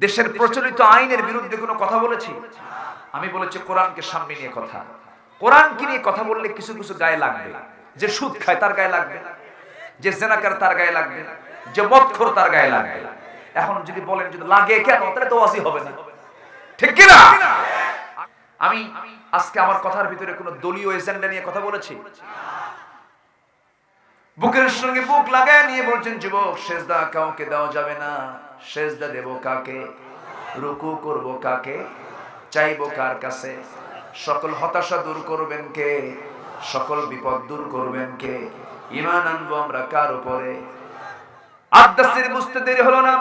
দেশের প্রচলিত আইনের বিরুদ্ধে কোনো কথা বলেছি? আমি বলেছি, কোরআনকে সামনে নিয়ে কথা। কোরআনকে নিয়ে কথা বললে কিছু কিছু গায়ে লাগবে। যে সুদ খায় তার গায়ে লাগবে। যে জেনাকার তার গায়ে লাগবে। যে মদখোর তার গায়ে লাগবে। এখন যদি বলেন, যদি লাগে কেন, তাহলে তো ওয়াজি হবে না। ঠিক কি না? আমি আজকে আমার কথার ভিতরে কোনো দলীয় এজেন্ডা নিয়ে কথা বলেছি? বুকের সঙ্গে বুক লাগায় নিয়ে বলছেন, যুবক, সেজদা কাউকে দেওয়া যাবে না। সেজদা দেব কাকে? রুকু করব কাকে? চাইব কার কাছে? সকল হতাশা দূর করবেন কে? সকল বিপদ দূর করবেন কে? ইমান আনব আমরা কার উপরে? আব্দাসের বুঝতে দেরি হলো না।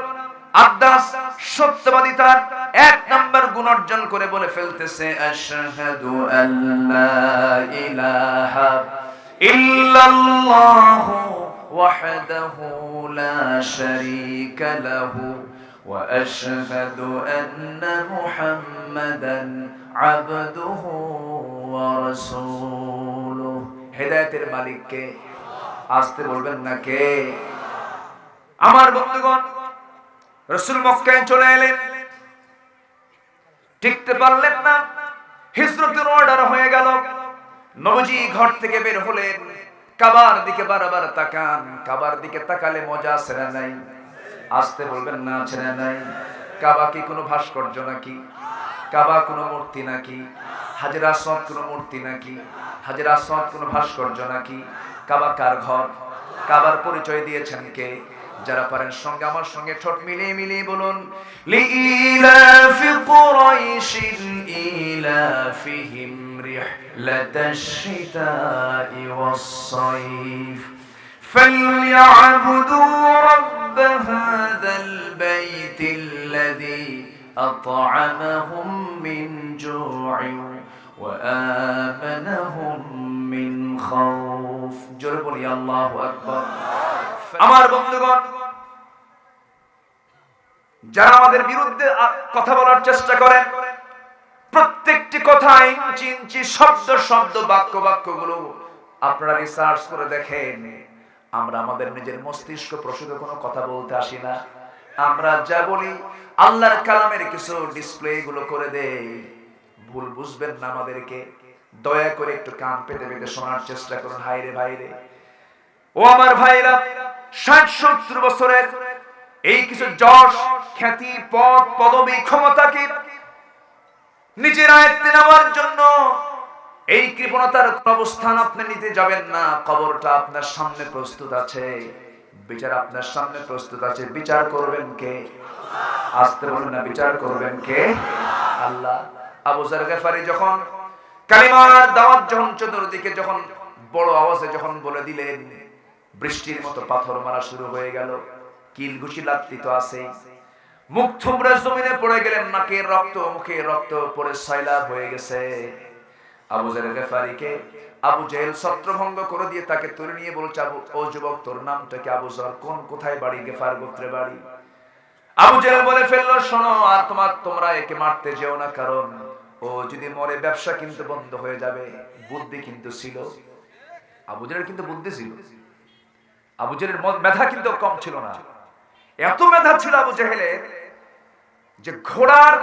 আব্দাস সত্যবাদী তার এক নাম্বার গুণ অর্জন করে বলে ফেলতেছে, আশহাদু আল্লা ইলাহা ইল্লাল্লাহু ওয়াহদাহু লা শারীকা লাহু وأشهد أن محمدا عبده ورسوله হেদায়েতের মালিক কে আসতে বলবেন না কে আমার বন্ধুগণ রসুল মক্কায় চলে এলেন টিকতে পারলেন না হিজরতের অর্ডার হয়ে গেল নবজি ঘর থেকে বের হলেন কাবার দিকে বারবার তাকান, কাবার দিকে তাকালে মজা আছে না নাই? আসতে বলবেন না আছে না নাই? কাবা কি কোনো ভাস্কর্য নাকি? কাবা কোনো মূর্তি নাকি? হাজির সৎ কোনো মূর্তি নাকি? হাজির সৎ কোনো ভাস্কর্য নাকি? কাবা কার ঘর? কাবার পরিচয় দিয়েছেন কে? যারা পারেন সঙ্গে আমার সঙ্গে ঠোঁট মিলিয়ে মিলিয়ে বলুন লিইলাফি কুরাইশিন ইলাফিহিম রিহলাতাশ শিতাই ওয়াস-সাইফ فليعبدوا رب هذا البيت الذي أطعمهم من جوع وآمنهم من خوف جرب يا الله أكبر আমার বন্ধুগণ, যারা আমাদের বিরুদ্ধে কথা বলার চেষ্টা করেন প্রত্যেকটি কথা ইঞ্চি ইঞ্চি শব্দ শব্দ, বাক্য, বাক্যগুলো আপনারা রিসার্চ করে দেখেন। আমরা আমাদের নিজের মস্তিষ্ক প্রসূত কোনো কথা বলতে আসি না। আমরা যা বলি, আল্লাহর কালামের কিছু ডিসপ্লে গুলো করে দেই। ভুল বুঝবেন না আমাদেরকে। দয়া করে একটু কান পেতে পেতে শোনার চেষ্টা করুন। হাইরে ভাইরে। ও আমার ভাইরা ষাট সত্তর বছরের এই কিছু যশ, খ্যাতি পদ পদবী, ক্ষমতাকে নিজের আয়ত্তে নেওয়ার জন্য এই কৃপণতার অবস্থান আপনি নিতে যাবেন না। কবরটা আপনার সামনে প্রস্তুত আছে। বিচার আপনার সামনে প্রস্তুত আছে। বিচার করবেন কে? আসতে বলুন না, বিচার করবেন কে? আল্লাহ। আবু জার গেফারি যখন কালিমার দাওয়াত, যখন চতুর্দিকে যখন বড় আওয়াজে যখন বলে দিলেন বৃষ্টির মতো পাথর মারা শুরু হয়ে গেল। কিল ঘুষি লাগতি তো আছে মুখ থুবড়ে জমিনে পড়ে গেলেন, নাকের রক্ত, মুখে রক্ত পড়ে সয়লাভ হয়ে গেছে। আবু জার গেফারিকে আবু জেহেল ছত্রভঙ্গ করে দিয়ে তাকে তুলে নিয়ে বলছে, আবু, ও যুবক, তোর নামটা কি আবু জর কোন কোথায় বাড়ি? গেফার গোত্রে বাড়ি? আবু জেহেল বলে ফেলল, শোনো, আর তোমার, তোমরা একে মারতে যেও না, কারণ ও যদি মরে, ব্যবসা কিন্তু বন্ধ হয়ে যাবে। বুদ্ধি কিন্তু ছিল। আবু জেহেলের কিন্তু বুদ্ধি ছিল। আবু জেহেলের মেধা কিন্তু কম ছিল না। এত মেধা ছিল আবু জেহেলের যে ঘোড়ার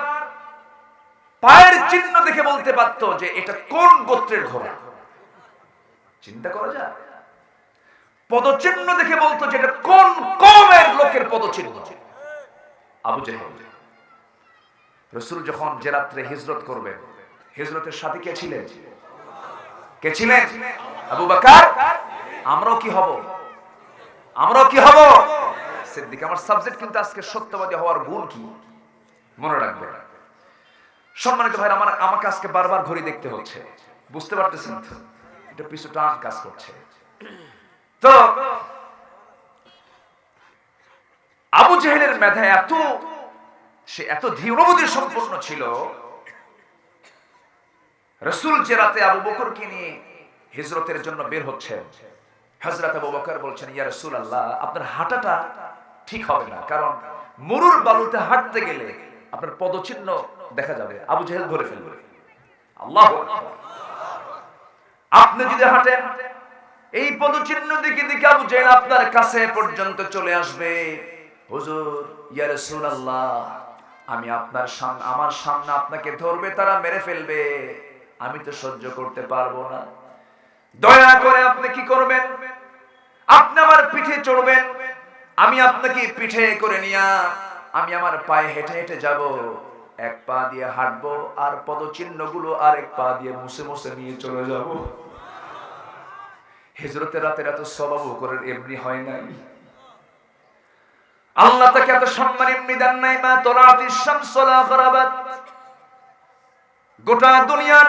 পায়ের চিহ্ন দেখে বলতে পারতো যে এটা কোন গোত্রের ঘোড়া। চিন্তা করা যায়। পদচিহ্ন দেখে বলতো যে এটা কোন কমের লোকের পদচিহ্ন। আবু জেহেল, রসুল যখন যে রাত্রে হিজরত করবেন, হিজরতের সাথে কে ছিলেন? কে ছিলেন? আবু বাকার। আমরাও কি হব? আমরাও কি হব? সিদ্দিক, আমার সাবজেক্ট কিন্তু আজকে সত্যবাদী হওয়ার গুণ কি? মনে রাখবে। সম্মানিত ভাই আমার, আমাকে আজকে বারবার ঘড়ি দেখতে হচ্ছে। বুঝতে পারতেছেন তো? এটা পিছু টান কাজ করছে। তো, আবু জেহেলের মেধা এত, সে এত ধীরবুদ্ধি সম্পন্ন ছিল। রসুল যে রাতে আবু বকরকে নিয়ে হিজরতের জন্য বের হচ্ছেন হজরত আবু বকর বলছেন, ইয়া রসুল আল্লাহ আপনার হাঁটাটা ঠিক হবে না। কারণ মরুর বালুতে হাঁটতে গেলে আপনার পদচিহ্ন দেখা যাবে। আবু জেহেল ধরে ফেলবে। আল্লাহ আপনি যদি হাঁটেন, এই পদচিহ্ন দিকে দিকে আবু জেহেল আপনার কাছে পর্যন্ত চলে আসবে। হুজুর, ইয়া রাসূলুল্লাহ, আমি আপনার সামনে আমার সামনে আপনাকে ধরবে, তারা মেরে ফেলবে। আমি তো সহ্য করতে পারব না। দয়া করে আপনি কি করবেন? আপনি আমার পিঠে চড়বেন, আমি আপনাকে পিঠে করে নিয়া, আমি আমার পায়ে হেঁটে হেঁটে যাব। এক পা দিয়ে হাঁটবো আর পদচিহ্নগুলো আর এক পা দিয়ে মুছে মুছে নিয়ে চলে যাব। হিজরতের রাতের এত স্বভাব করে এমনি হয় নাই। আল্লাহ তাকে এত সম্মান এমনি দেন নাই, মা ফরাবাত গোটা দুনিয়ার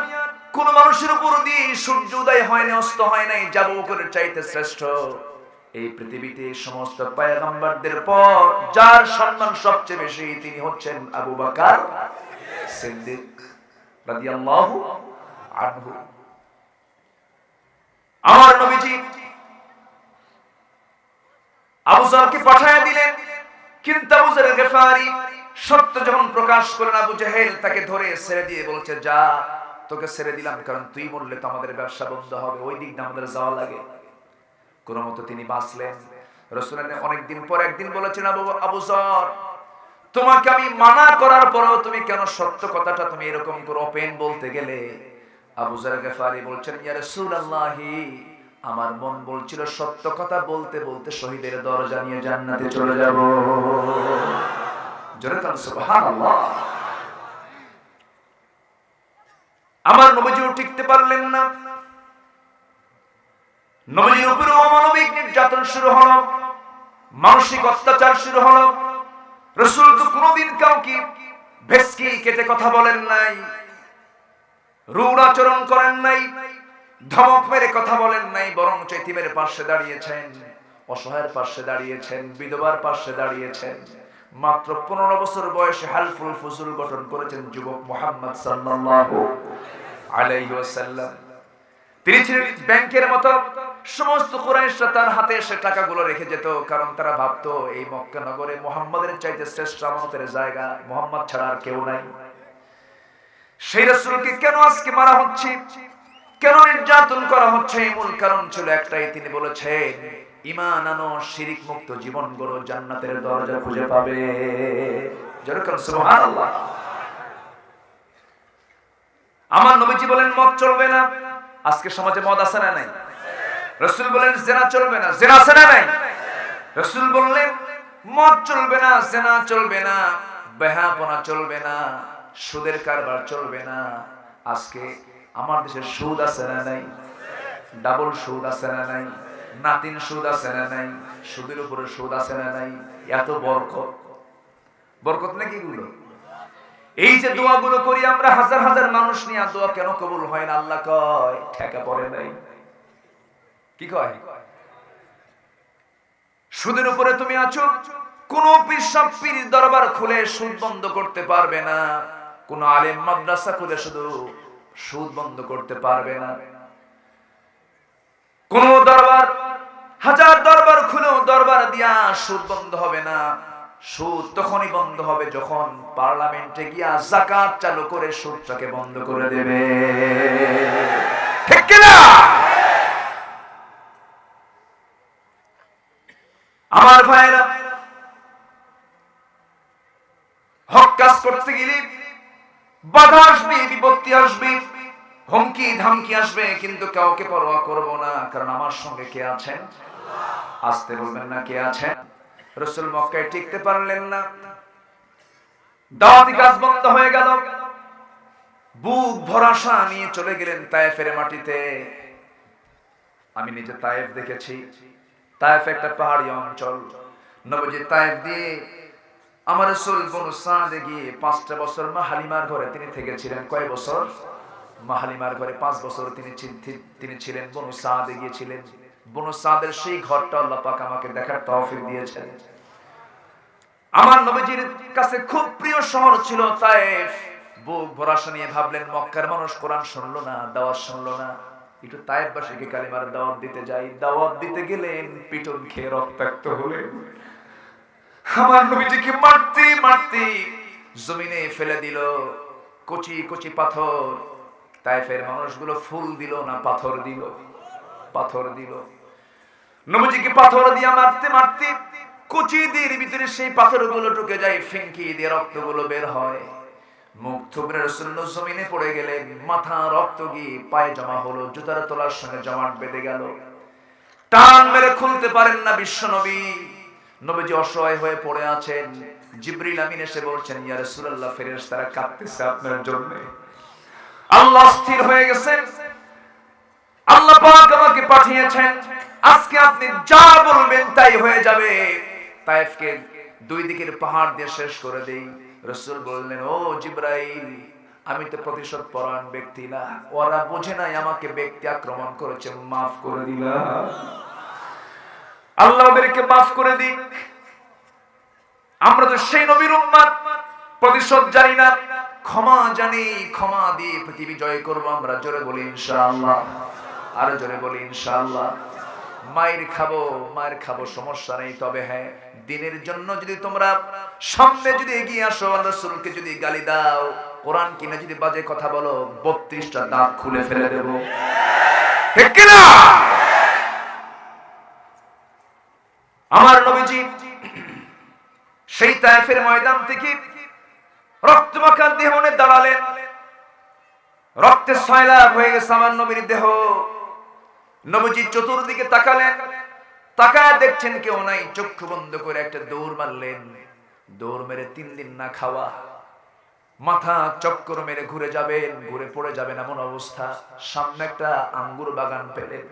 কোন মানুষের উপর দিয়ে সূর্য উদয় হয় না অস্ত হয় নাই, যাব করে চাইতে শ্রেষ্ঠ। এই পৃথিবীতে সমস্ত পায়গাম্বারদের পর যার সম্মান সবচেয়ে বেশি, তিনি হচ্ছেন আবু বকর সিদ্দিক রাদিয়াল্লাহু আনহু। আমার নবীজি আবু জারকে পাঠায় দিলেন, কিন্তু আবু জার গেফারি সত্য যখন প্রকাশ করেন আবু জাহেল তাকে ধরে ছেড়ে দিয়ে বলছে, যা তোকে ছেড়ে দিলাম, কারণ তুই বললে তো আমাদের ব্যবসা বন্ধ হবে, ওই দিক আমাদের যাওয়া লাগে। কোন মতো তিনি বাঁচলেন। অনেকদিন পর একদিন বলেছেন, আবু জর, তোমাকে আমি মানা করার পরেও তুমি কেন সত্য কথাটা তুমি এরকম করে বলতে গেলে? গেফারি বলছেন আমার মন বলছিল সত্য কথা বলতে বলতে শহীদের দরজা নিয়ে জান্নাতে চলে যাব। জোরে সুবহানাল্লাহ। আমার নবীজিও টিকতে পারলেন না। নবীজির উপরে অমানবিক নির্যাতন শুরু হলো, মানসিক অত্যাচার শুরু হলো। রসুল তো কোনোদিন কাউকে ভেসকি কেটে কথা বলেন নাই রূঢ় আচরণ করেন নাই, ধমক মেরে কথা বলেন নাই, বরং চৈতিমের পাশে দাঁড়িয়েছেন, অসহায়ের পাশে দাঁড়িয়েছেন, বিধবার পাশে দাঁড়িয়েছেন। মাত্র পনেরো বছর বয়সে হালফুল ফুজুল গঠন করেছেন যুবক মোহাম্মদ তিনি ছিলেন ব্যাংকের মতো। সমস্ত কুরাইশরা তার হাতে এসে টাকাগুলো রেখে যেত, কারণ তারা ভাবতো, এই মক্কা নগরে মোহাম্মদের চাইতে শ্রেষ্ঠ আমানতের জায়গা, মোহাম্মদ ছাড়া আর কেউ নাই। সেই রাসূলকে কেন আজকে মারা হচ্ছে? কেন নির্যাতন করা হচ্ছে? এই মূল কারণ ছিল একটাই, তিনি বলেছেন ইমান আনো শিরিক মুক্ত জীবন গড়ো, জান্নাতের দরজা খুঁজে পাবে। আমার নবীজি বলেন, মদ চলবে না। আজকে সমাজে মদ আছে না নাই? রসুল বলেন, জেনা চলবে না। জেনা আছে না নাই? রসুল বললেন, মদ চলবে না, জেনা চলবে না বেহাপনা চলবে না, সুদের কারবার চলবে না। আজকে আমার দেশে সুদ আছে না নাই? ডাবল সুদ আছে না নাই? নাতিন সুদ আছে না নাই? সুদের উপরে সুদ আছে না নাই? এত বরকত। বরকত নাকি গুলো এই যে দোয়াগুলো করি আমরা, হাজার হাজার মানুষ নিয়ে দোয়া কেন কবুল হয় না? আল্লাহ কয়, ঠেকা পড়ে নাই। কি কয়? সুদের উপরে তুমি আছো? কোন দরবার খুলে সুদ বন্ধ করতে পারবে না। কোন আলেম মাদ্রাসা খুলে শুধু সুদ বন্ধ করতে পারবে না। কোন দরবার হাজার দরবার খুলেও দরবার দিয়া সুদ বন্ধ হবে না। সুদ তখনই বন্ধ হবে যখন পার্লামেন্টে গিয়া জাকাত চালু করে সুদটাকে বন্ধ করে দেবে। ঠিক কিনা? আমার ভাইরা হক কাজ করতে গেলে বাধা আসবে, বিপত্তি আসবে। হুমকি ধামকি আসবে, কিন্তু কাউকে পরোয়া করব না। কারণ আমার সঙ্গে কে আছেন? আসতে বলবেন না কে আছেন? রসুল মক্কায় টিকতে পারলেন না। দাওয়াতি কাজ বন্ধ হয়ে গেল। বুক ভরাসা নিয়ে চলে গেলেন তায়েফের মাটিতে। আমি নিজে তায়েফ দেখেছি। তায়েফ একটা পাহাড়ি অঞ্চল। নবজি তায়েফ দিয়ে আমার রসুল বনু সাদে গিয়ে পাঁচটা বছর মা হালিমার ঘরে তিনি থেকেছিলেন। কয় বছর? মা হালিমার ঘরে পাঁচ বছর তিনি তিনি ছিলেন, বনু সাদে গিয়েছিলেন বনু সাদের সেই ঘরটা আল্লাহ পাক আমাকে দেখার তৌফিক দিয়েছেন। আমার নবীজির কাছে খুব প্রিয় শহর ছিল তায়েফ। বুক ভরাসা নিয়ে ভাবলেন, মক্কার মানুষ কোরআন শুনলো না, দাওয়াত শুনলো না। একটু তায়েফবাসীকে কালিমার দাওয়াত দিতে যাই। দাওয়াত দিতে গেলেন, পিটন খেয়ে রক্তাক্ত হলেন। আমার নবীজিকে মারতে মারতে জমিনে ফেলে দিল। কচি কচি পাথর তাইফের মানুষগুলো ফুল দিল না, পাথর দিল পাথর দিল। নবীজিকে পাথর দিয়া মারতে মারতে কুচি দিয়ে ভিতরে সেই পাথরগুলো ঢুকে যায় ফিঙ্কি দিয়ে রক্তগুলো বের হয়। মুখ জমিনে পড়ে গেলে মাথা রক্ত গিয়ে পায়ে জমা হলো, জুতার তোলার সঙ্গে জমাট বেঁধে গেল। টান মেরে খুলতে পারেন না বিশ্ব নবী। নবীজি অসহায় হয়ে পড়ে আছেন। জিব্রিল আমিন এসে বলছেন কাঁদতেছে আপনার জন্য। আল্লাহ স্থির হয়ে গেছেন। আল্লাহ পাক আমাকে পাঠিয়েছেন। আজকে আপনি যা বলবেন তাই হয়ে যাবে। তায়েফকে দুই দিকের পাহাড় দিয়ে শেষ করে দেই। রসুল বললেন, ও জিব্রাইল, আমি তো প্রতিশোধ পরায়ণ ব্যক্তি না। ওরা বোঝে নাই আমাকে ব্যক্তি আক্রমণ করেছে। মাফ করে দিলাম। আল্লাহ ওদেরকে মাফ করে দিক। আমরা তো সেই নবীর উম্মাদ। প্রতিশোধ জানি না। ক্ষমা জানি, ক্ষমা দিয়ে পৃথিবী জয় করব আমরা। জোরে বলি ইনশাআল্লাহ। আর জোরে বলি ইনশাআল্লাহ। মায়ের খাব মায়ের খাব, সমস্যা নেই, তবে হ্যাঁ দিনের জন্য যদি তোমরা সামনে যদি এগিয়ে আসো রাসূলকে যদি গালি দাও, কোরআন কিনে যদি বাজে কথা বলো, বত্রিশটা দাঁত খুলে ফেলে দেব। ঠিক কিনা? আমার নবীজি সেই তায়েফের ময়দান থেকে রক্তমাখা দেহ নিয়ে দাঁড়ালেন। রক্তের সয়লাভ হয়ে গেছে আমার নবীর দেহ। নবীজি চতুর্দিকে তাকালেন। তাকায় দেখছেন কেউ নাই, চক্ষু বন্ধ করে একটা দৌড় মারলেন। দৌড় মেরে তিন দিন না খাওয়া। মাথা চক্কর মেরে ঘুরে যাবেন, ঘুরে পড়ে যাবেন এমন অবস্থা। সামনে একটা আঙ্গুর বাগান পেলেন।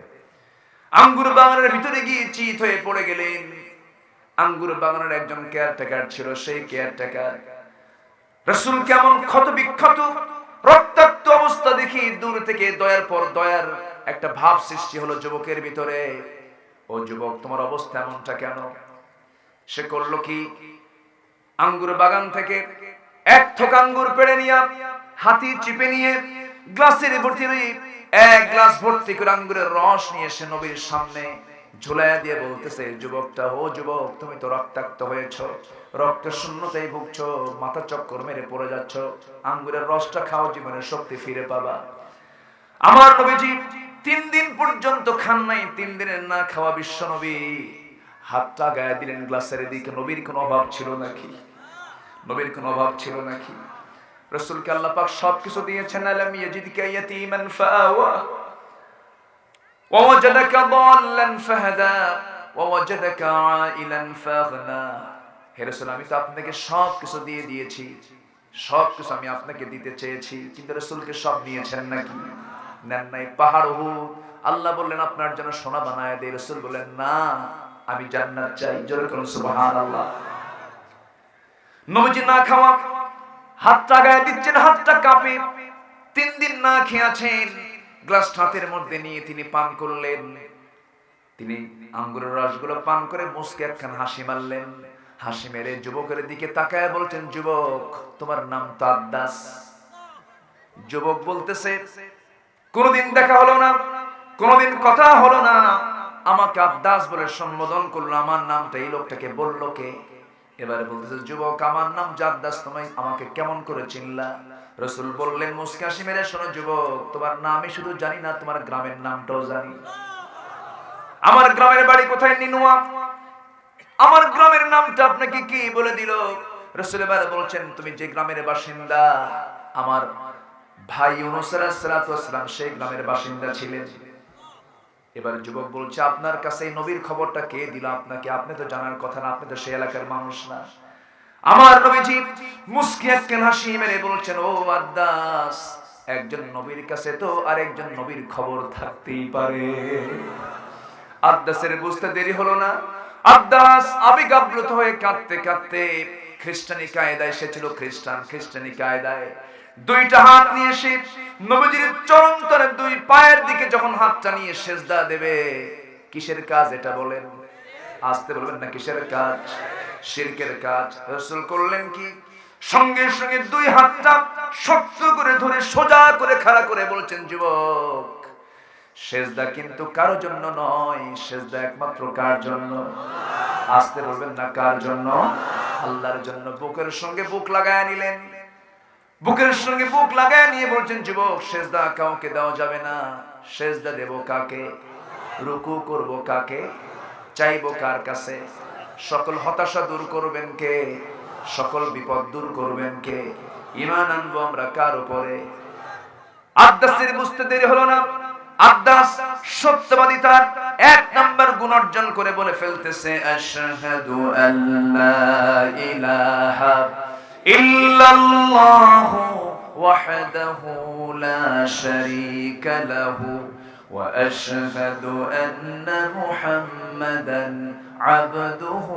আঙ্গুর বাগানের ভিতরে গিয়ে চিত হয়ে পড়ে গেলেন। আঙ্গুর বাগানের একজন কেয়ারটেকার ছিল, সেই কেয়ারটেকার রসুল কেমন ক্ষত বিক্ষত রক্তাক্ত অবস্থা দেখি দূর থেকে দয়ার পর দয়ার একটা ভাব সৃষ্টি হলো যুবকের ভিতরে। ও যুবক, তোমার অবস্থা এমনটা কেন? সে করল কি? আঙ্গুর বাগান থেকে এক থোক আঙ্গুর পেড়ে নিয়ে, হাতি চিপে নিয়ে গ্লাসের ভর্তি এক গ্লাস ভর্তি করে আঙ্গুরের রস নিয়ে এসে নবীর সামনে ঝুলাইয়া দিয়ে বলতেছে, যুবকটা, ও যুবক, তুমি তো রক্তাক্ত হয়েছ। রক্ত শূন্যতাই ভুগছ, মাথা চক্কর মেরে পড়ে যাচ্ছ। আঙ্গুরের রসটা খাও জীবনের শক্তি ফিরে পাবা। আমার নবীজি তিন দিন পর্যন্ত খান নাই, তিন দিনের না খাওয়া বিশ্ব নবী। হাতটা গায়ে দিলেন গ্লাসের দিকে, নবীর কোনো অভাব ছিল নাকি? নবীর কোনো অভাব ছিল নাকি? রসুলকে আল্লাহ পাক সবকিছু দিয়েছেন, আলাম ইয়াজিদকা ইয়াতীমান ফাআওয়া ووجدك ضالا فهدى ووجدك عائلا فاغنى হে রাসূল আমি তো আপনাকে সব কিছু দিয়ে দিয়েছি সব কিছু আমি আপনাকে দিতে চেয়েছি কিন্তু রাসূলকে সব নিয়েছেন নাকি নেন নাই পাহাড় উহুদ আল্লাহ বললেন আপনার জন্য সোনা বানায় দেয় রাসূল বললেন না আমি জান্নাত চাই জোরে করুন সুবহানাল্লাহ নবীজি না খাওয়া হাতটা গায়ে দিচ্ছেন হাতটা কাঁপে তিন দিন না খেয়ে আছেন গ্লাস হাতের মধ্যে নিয়ে তিনি পান করলেন। তিনি আঙ্গুরের রসগুলো পান করে মুসকে একখান হাসি মারলেন। হাসি মেরে যুবকের দিকে তাকায় বলছেন, যুবক, তোমার নাম তো আব্বাস যুবক বলতেছে, কোনদিন দেখা হলো না, কোনদিন কথা হলো না। আমাকে আব্দাস বলে সম্বোধন করল, আমার নামটা এই লোকটাকে বলল কে? এবারে বলতেছে, যুবক, আমার নাম জাদ্দাস তোমায় আমাকে কেমন করে চিনলা? রসুল বললেন মুসকাশি মেরে শোনো যুবক, তোমার নামই শুধু জানি না, তোমার গ্রামের নামটাও জানি। আমার গ্রামের বাড়ি কোথায়, নিনুয়া? আমার গ্রামের নামটা আপনাকে কি বলে দিল? রসুল এবারে বলছেন, তুমি যে গ্রামের বাসিন্দা, আমার ভাই ইউনুসালাম সেই গ্রামের বাসিন্দা ছিলেন। এবার যুবক বলছে, আপনার কাছে নবীর খবরটা কে দিল? আপনাকে, আপনি তো জানার কথা না, আপনি তো সেই এলাকার মানুষ না। আমার নবীজি মুস্কি একখান হাসি মেরে বলছেন, ও আদাস একজন নবীর কাছে তো আরেকজন নবীর খবর থাকতেই পারে। আদাসের বুঝতে দেরি হলো না। আদাস আবেগ আপ্লুত হয়ে কাঁদতে কাঁদতে খ্রিস্টানি কায়দায়, সে ছিল খ্রিস্টান, খ্রিস্টানি কায়দায়। দুইটা হাত নিয়ে এসে নবীজির চরম দুই পায়ের দিকে যখন হাতটা নিয়ে সেজদা দেবে, কিসের কাজ এটা বলেন? আসতে বলবেন না কিসের কাজ? শিরকের কাজ রসুল করলেন কি? সঙ্গে সঙ্গে দুই হাতটা শক্ত করে ধরে সোজা করে খাড়া করে বলছেন, যুবক, সেজদা কিন্তু কারও জন্য নয়। সেজদা একমাত্র কার জন্য? আসতে বলবেন না কার জন্য? আল্লাহর জন্য। বুকের সঙ্গে বুক লাগায় নিলেন। বুকের সঙ্গে বুক লাগায় নিয়ে বলছেন, যুবক, সেজদা কাউকে দেওয়া যাবে না। সেজদা দেব কাকে? রুকু করব কাকে? চাইব কার কাছে? সকল হতাশা দূর করবেন কে? সকল বিপদ দূর করবেন কে? ইমান আনব আমরা কার উপরে? আব্দাসের বুঝতে দেরি হলো না। আব্দাস সত্যবাদী তার এক নাম্বার গুণ অর্জন করে বলে ফেলতেছে, আশহাদু আল্লা ইলাহা ইল্লাল্লাহু ওয়াহদাহু লা শারীকা লাহু। وأشهد أن محمدا عبده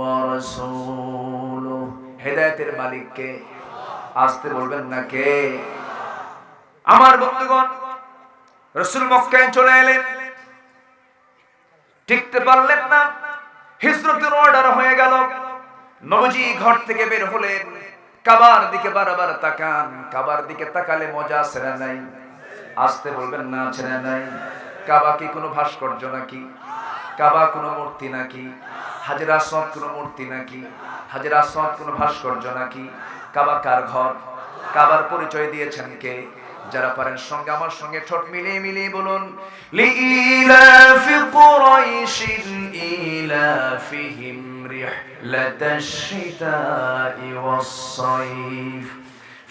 ورسوله হেদায়েতের মালিক কে আসতে বলবেন না কে আমার বন্ধুগণ রসুল মক্কায় চলে এলেন টিকতে পারলেন না হিজরতের অর্ডার হয়ে গেল নবজি ঘর থেকে বের হলেন কাবার দিকে বারবার তাকান কাবার দিকে তাকালে মজা আছে না নাই আসতে বলবেন না না নাই কাবা কি কোনো ভাস্কর্য নাকি? কাবা কোনো মূর্তি নাকি? হাজির আসওয়াদ কোনো মূর্তি নাকি? হাজির আসওয়াদ কোনো ভাস্কর্য নাকি? কাবা কার ঘর? কাবার পরিচয় দিয়েছেন কে? যারা পারেন সঙ্গে আমার সঙ্গে ঠোঁট মিলিয়ে মিলিয়ে বলুন, লিইলাফি কুরাইশিন ইলাফিহিম রিহলাতাশ শিতাই ওয়াস-সাইফ।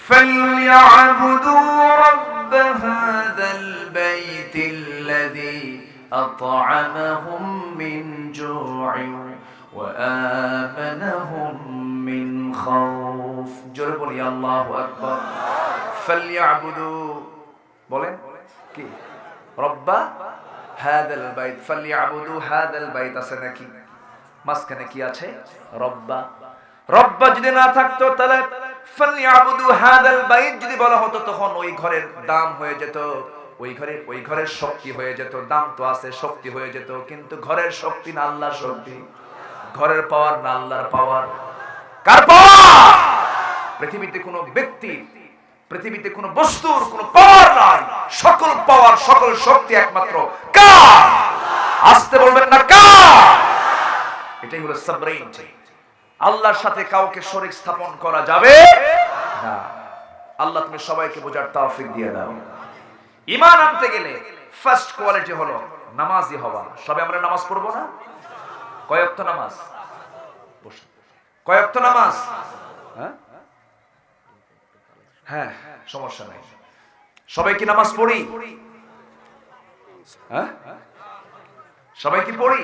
فليعبدوا رب هذا البيت الذي أطعمهم من جوع وآمنهم من خوف جرب يا الله أكبر فليعبدوا বলেন কি রব্বা হাদাল বাইত ফালিয়াবুদু হাদাল বাইত আছে নাকি মাঝখানে কি আছে রব্বা রব্বা যদি না থাকতো তাহলে ফালিয়াবুদু হাদাল বাইত যদি বলা হতো তখন ওই ঘরের দাম হয়ে যেত, ওই ওই ঘরের শক্তি হয়ে যেত, দাম তো আছে, শক্তি হয়ে যেত, কিন্তু ঘরের শক্তি না শক্তি। ঘরের পাওয়ার না আল্লাহর পাওয়ার। কার পাওয়ার? পৃথিবীতে কোনো ব্যক্তি, পৃথিবীতে কোনো বস্তুর কোনো পাওয়ার নাই। সকল পাওয়ার, সকল শক্তি একমাত্র কার? আসতে বলবেন না কার? এটাই হলো সাবরাইন আল্লাহর সাথে কাউকে শরীক স্থাপন করা যাবে আল্লাহ, তুমি সবাইকে বোঝার তৌফিক দিয়ে দাও। ঈমান আনতে গেলে ফার্স্ট কোয়ালিটি হলো নামাজি হওয়া। সবে আমরা নামাজ পড়ব না? কয়ক্ত নামাজ। কয়ক্ত নামাজ? হ্যাঁ? হ্যাঁ সমস্যা নাই। সবাই কি নামাজ পড়ি? হ্যাঁ? সবাই কি পড়ি?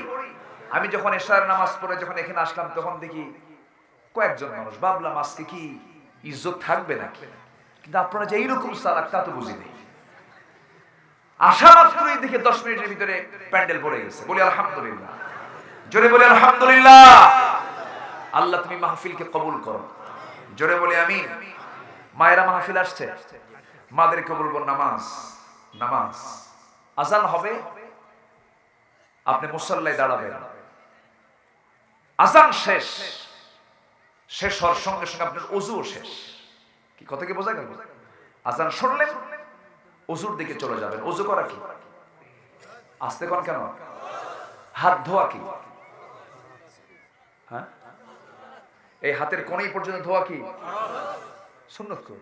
আমি যখন এশার নামাজ পড়ে যখন এখানে আসলাম, তখন দেখি কয়েকজন মানুষ। ভাবলাম আজকে কি ইজ্জত থাকবে নাকি? কিন্তু আপনারা যে এইরকম সালাক তা তো বুঝি নেই আসা দেখে দশ মিনিটের ভিতরে প্যান্ডেল পড়ে গেছে। বলি আলহামদুলিল্লাহ। জোরে বলি আলহামদুলিল্লাহ। আল্লাহ তুমি মাহফিলকে কবুল করো। জোরে বলি আমি মায়েরা মাহফিল আসছে। মাদেরকে বলব নামাজ নামাজ। আজান হবে। আপনি মুসল্লায় দাঁড়াবেন। আজান শেষ। শেষ হওয়ার সঙ্গে সঙ্গে আপনার অজুও শেষ। কি কথা কি বোঝা গেল? আজান শুনলেন, অজুর দিকে চলে যাবেন। অজু করা কি? আসতে কোন কেন? হাত ধোয়া কি? হ্যাঁ? এই হাতের কোণেই পর্যন্ত ধোয়া কি? সুন্নত কি?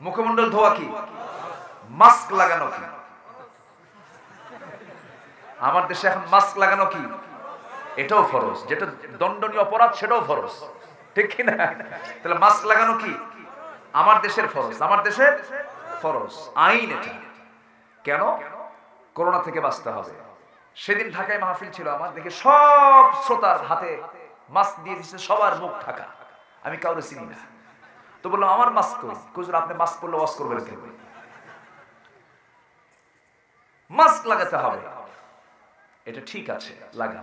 মুখমণ্ডল ধোয়া কি? মাস্ক লাগানো কি? আমার দেশে এখন মাস্ক লাগানো কি? এটাও ফরজ। যেটা দণ্ডনীয় অপরাধ, সেটাও ফরজ। ঠিক কি না তাহলে মাস্ক লাগানো কি? আমার দেশের ফরজ। আমার দেশের ফরজ। আইন এটা। কেন? করোনা থেকে বাঁচতে হবে। সেদিন ঢাকায় মাহফিল ছিল আমার। দেখে সব শ্রোতার হাতে মাস্ক দিয়ে দিচ্ছে সবার মুখ ঢাকা। আমি কাউরে চিনি না। তো বললাম, আমার মাস্ক কই? কুজুর আপনি মাস্ক পরলে ওয়াশ করবেন কেন? মাস্ক লাগাতে হবে। এটা ঠিক আছে লাগা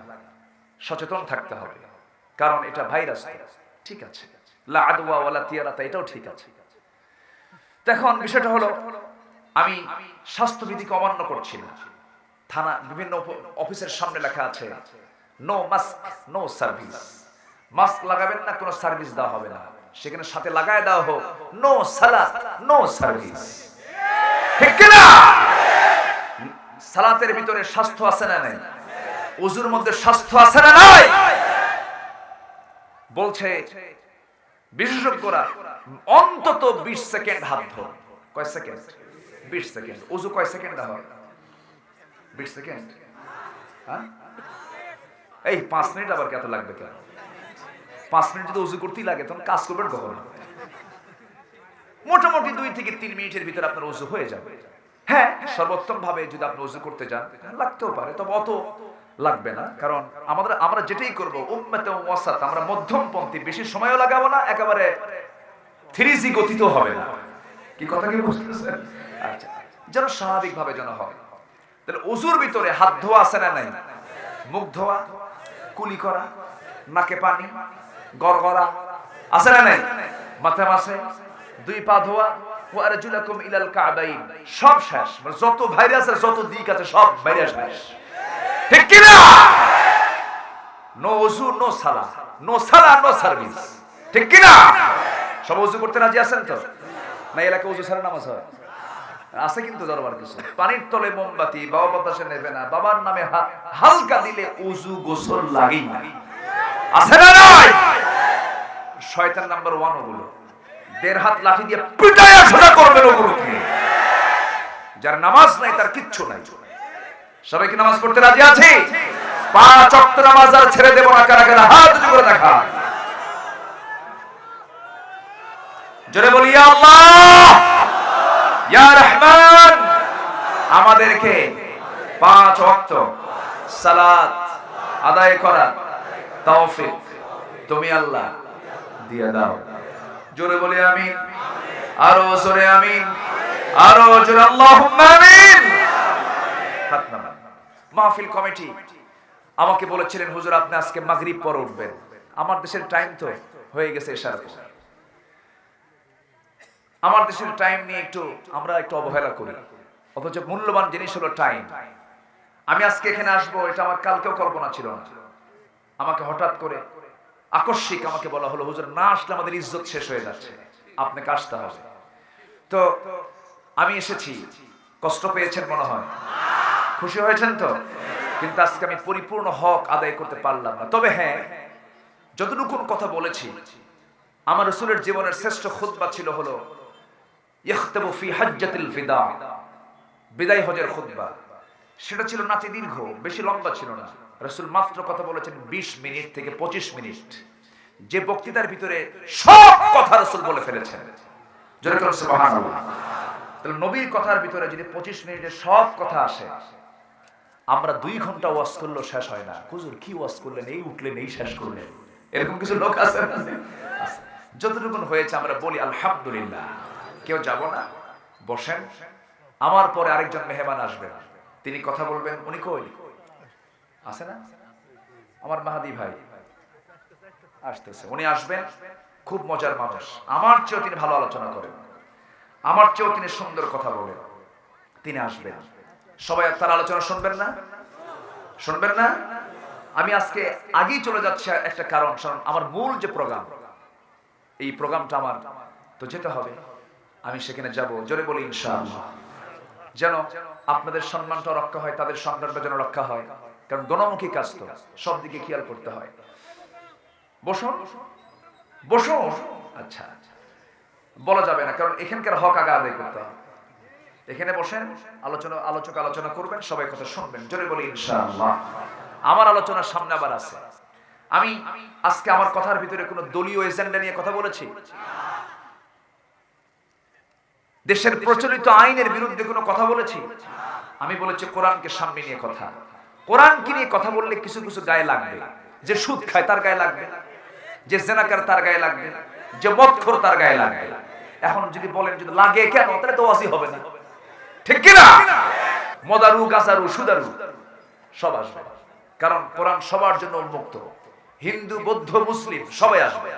সচেতন থাকতে হবে। কারণ এটা ভাইরাস ঠিক আছে। এটাও ঠিক আছে। এখন বিষয়টা হলো, আমি স্বাস্থ্যবিধিকে অমান্য করছি না। থানা, বিভিন্ন অফিসের সামনে লেখা আছে no mask no service mask লাগাবেন না, কোনো সার্ভিস দেওয়া হবে না। সেখানে সাথে লাগায় দেওয়া হোক নো সালাত নো? সার্ভিস সালাতের ভিতরে স্বাস্থ্য আছে না নাই? উজুর মধ্যে স্বাস্থ্য আছে না নাই? বলছে, বিশেষজ্ঞরা, অন্তত বিশ সেকেন্ড হাত ধর। কয় সেকেন্ড? বিশ সেকেন্ড। উজু কয় সেকেন্ড হয়? বিশ সেকেন্ড। হ্যাঁ? এই পাঁচ মিনিট আবার কত লাগবে কেন? পাঁচ মিনিট যদি উজু করতেই লাগে, তখন কাজ করবেন কখন? মোটামুটি দুই থেকে তিন মিনিটের ভিতরে আপনার উজু হয়ে যাবে। হ্যাঁ সর্বোত্তম ভাবে যদি আপনি উজু করতে যান, লাগতেও পারে। তবে অত লাগবে না। কারণ আমাদের, আমরা যেটাই করব, উম্মতে ওয়াসাত, আমরা মধ্যমপন্থী, বেশি সময়ও লাগাবো না, একেবারে থ্রি জি গতিতেও হবে না। কি কথা কি বুঝতেছেন? আচ্ছা যেন স্বাভাবিক ভাবে যেন হয়। তাহলে উজুর ভিতরে হাত ধোয়া আছে না নাই? মুখ ধোয়া, কুলি করা, নাকে পানি, গড়গড়া, আছে না নাই? মাথা মাসে, দুই পা ধোয়া ইলাল কাবাইন, সব শেষ। মানে যত ভাইরাস আছে, যত দিক আছে, সব ভাইরাস শেষ। ঠিক কি না ওযু, নো সালা। নো সালা, নো সার্ভিস। ঠিক কি না সব ওযু করতে রাজি আছেন তো? না এলাকা ওযু ছাড়া নামাজ হয়? আছে কিন্তু দরবার কিছু। পানির তলে মোমবাতি, বাবা বাতাসে নেবে না, বাবার নামে হালকা দিলে উজু গোসল লাগেই না। আছে না নাই? শয়তান নাম্বার ওয়ান ওগুলো। দেড় হাত লাঠি দিয়ে পিটাইয়া সোজা করবেন ওগুলোকে। যার নামাজ নাই, তার কিচ্ছু নাই। সবাই কি নামাজ পড়তে রাজি আছে? পাঁচ অক্ট নামাজ আর ছেড়ে দেবো না, কারা কারা হাত উঁচু করে দেখা জোরে বলি আল্লাহ! রহমান! আমাদেরকে পাঁচ ওয়াক্ত সালাত আদায় করা তৌফিক তুমি আল্লাহ দিয়ে দাও। জোরে বলি, আমিন। আরও জোরে, আমিন। আরও জোরে, আল্লাহুম্মা আমিন। হাত নামান মাহফিল কমিটি। আমাকে বলেছিলেন, হুজুর, আপনি আজকে মাগরিব পর উঠবেন। আমার দেশের টাইম তো হয়ে গেছে আমার দেশের টাইম নিয়ে একটু আমরা একটু অবহেলা করি। অথচ মূল্যবান জিনিস হলো টাইম আমি আজকে এখানে আসব, এটা আমার কালকেও কল্পনা ছিল না। আমাকে হঠাৎ করে আকস্মিক আমাকে বলা হলো, হুজুর, না আসলে আমাদের ইজ্জত শেষ হয়ে যাচ্ছে। আপনাকে আসতে হবে। তো আমি এসেছি। কষ্ট পেয়েছেন মনে হয়? খুশি হয়েছেন তো? কিন্তু আজকে আমি পরিপূর্ণ হক আদায় করতে পারলাম না। তবে হ্যাঁ যতটুকু কথা বলেছি, আমার রসুলের জীবনের শ্রেষ্ঠ খুতবা ছিল হলো হজের সেটা ছিল বেশি লম্বা ছিল না। রসুল মাত্র কথা বলেছেন 20 মিনিট থেকে 25 মিনিট। যে বক্তৃতার ভিতরে বলে ফেলেছেন। নবীর কথার ভিতরে যদি 25 মিনিটে সব কথা আসে আমরা দুই ঘণ্টা ওয়াজ করলেও শেষ হয় না। হুজুর, কি ওয়াজ করলেন? এই উঠলেন, এই শেষ করলেন। এরকম কিছু লোক? আছে। যতটুকু হয়েছে আমরা বলি, আলহামদুলিল্লাহ। কেউ যাব না? বসেন। আমার পরে আরেকজন মেহমান আসবেন তিনি কথা বলবেন, উনি কই? আছে না? আমার মাহাদি ভাই। আসতেছে। উনি আসবেন। খুব মজার মানুষ। আমার চেয়েও তিনি ভালো আলোচনা করেন। আমার চেয়েও তিনি সুন্দর কথা বলেন। তিনি আসবেন। সবাই তার আলোচনা শুনবেন না? শুনবেন না? আমি আজকে আগেই চলে যাচ্ছি একটা কারণ কারণ আমার মূল যে প্রোগ্রাম, এই প্রোগ্রামটা আমার, তো যেতে হবে। আমি সেখানে যাব, জোরে বলি ইনশাআল্লাহ। যেন আপনাদের সম্মানটা রক্ষা হয়, তাদের সম্মানটা যেন রক্ষা হয়। কারণ গণমুখী কাজ তো, সব দিকে খেয়াল করতে হয়। বসুন বসুন। আচ্ছা বলা যাবে না, কারণ এখানকার হক আগা আদায় করতে হবে। এখানে বসেন, আলোচনা, আলোচক আলোচনা করবেন, সবাই কথা শুনবেন, জোরে বলি ইনশাআল্লাহ। আমার আলোচনার সামনে আবার আছে। আমি আজকে আমার কথার ভিতরে কোনো দলীয় এজেন্ডা নিয়ে কথা বলেছি? দেশের প্রচলিত আইনের বিরুদ্ধে কোনো কথা বলেছি? আমি বলেছি কোরআনকে সামনে নিয়ে কথা। কোরআনকে নিয়ে কথা বললে কিছু কিছু গায়ে লাগবে। যে সুদ খায় তার গায়ে লাগবে। যে জেনাকার তার গায়ে লাগবে। যে মদখোর তার গায়ে লাগবে। এখন যদি বলেন যদি লাগে কেন, তাহলে তো ওয়াজি হবে না। ঠিক কিনা? মদারু কাসারু সুদারু, সব আসবে। কারণ কোরআন সবার জন্য উন্মুক্ত। হিন্দু, বৌদ্ধ, মুসলিম, সবাই আসবে।